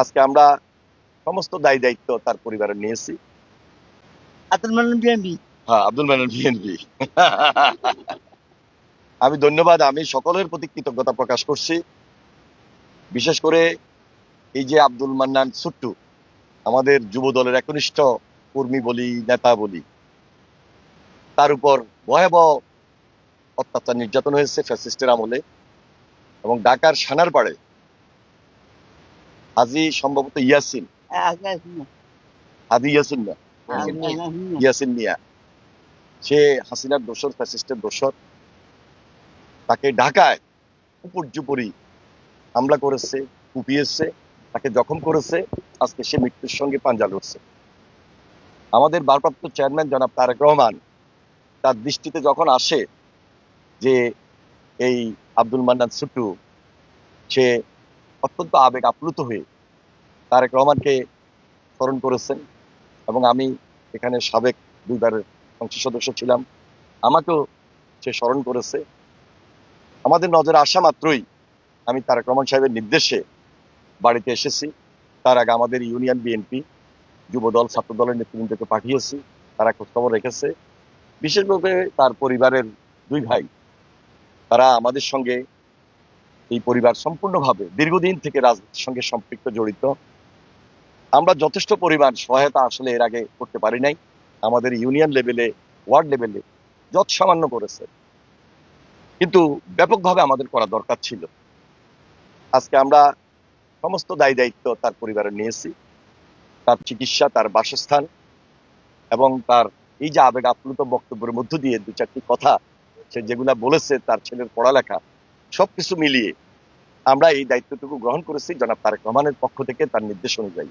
আজকে আমরা সমস্ত দায়ী দায়িত্ব তার পরিবারের নিয়েছি। আব্দুল মান্নান বিএমপি হ্যাঁ আব্দুল মান্নান বিএনপি আমি ধন্যবাদ আমি সকলের প্রতি কৃতজ্ঞতা প্রকাশ করছি। বিশেষ করে এই যে আব্দুল মান্নান সুট্টু আমাদের যুব দলের একনিষ্ঠ কর্মী বলি নেতা বলি তার উপর ভয়াবহ অত্যাচার নির্যাতন হয়েছে ফ্যাসিস্টের আমলে এবং ঢাকার সানার পাড়ে হাজি সম্ভবত ইয়াসিন হাজি ইয়াসিন না ইয়াসিন মিয়া। সে হাসিনার ফ্যাসিস্টের তাকে ঢাকায় উপর্যুপরি হামলা করেছে, কুপিয়েছে, তাকে জখম করেছে। আজকে সে মৃত্যুর সঙ্গে পাঞ্জা লড়ছে। আমাদের ভারপ্রাপ্ত চেয়ারম্যান জনাব তারেক রহমান তার দৃষ্টিতে যখন আসে যে এই আব্দুল মান্নান সুট্টু, সে অত্যন্ত আবেগ আপ্লুত হয়ে তারেক রহমানকে স্মরণ করেছেন এবং আমি এখানে সাবেক দুইবারের সংসদ সদস্য ছিলাম। আমাকেও সে স্মরণ করেছে। আমাদের নজরে আসা মাত্রই আমি তারেক রহমান সাহেবের নির্দেশে বাড়িতে এসেছি। তার আগে আমাদের ইউনিয়ন বিএনপি যুবদল ছাত্র দলের নেতৃবৃন্দকে পাঠিয়েছি। তারা খোঁজখবর রেখেছে। বিশেষভাবে তার পরিবারের দুই ভাই, তারা আমাদের সঙ্গে এই পরিবার সম্পূর্ণভাবে দীর্ঘদিন থেকে রাজনীতির সঙ্গে সম্পৃক্ত, জড়িত। আমরা যথেষ্ট পরিমাণ সহায়তা আসলে এর আগে করতে পারি নাই। আমাদের ইউনিয়ন লেভেলে, ওয়ার্ড লেভেলে যত সামান্য করেছে। কিন্তু ব্যাপকভাবে আমাদের করা দরকার ছিল। আজকে আমরা সমস্ত দায়ী দায়িত্ব তার পরিবারের নিয়েছি। তার চিকিৎসা, তার বাসস্থান এবং তার এই যে আবেগ আপ্লুত বক্তব্যের মধ্য দিয়ে দু চারটি কথা সে যেগুলা বলেছে, তার ছেলের পড়ালেখা সবকিছু মিলিয়ে আমরা এই দায়িত্বটুকু গ্রহণ করেছি জনাব তারেক রহমানের পক্ষ থেকে তার নির্দেশ অনুযায়ী।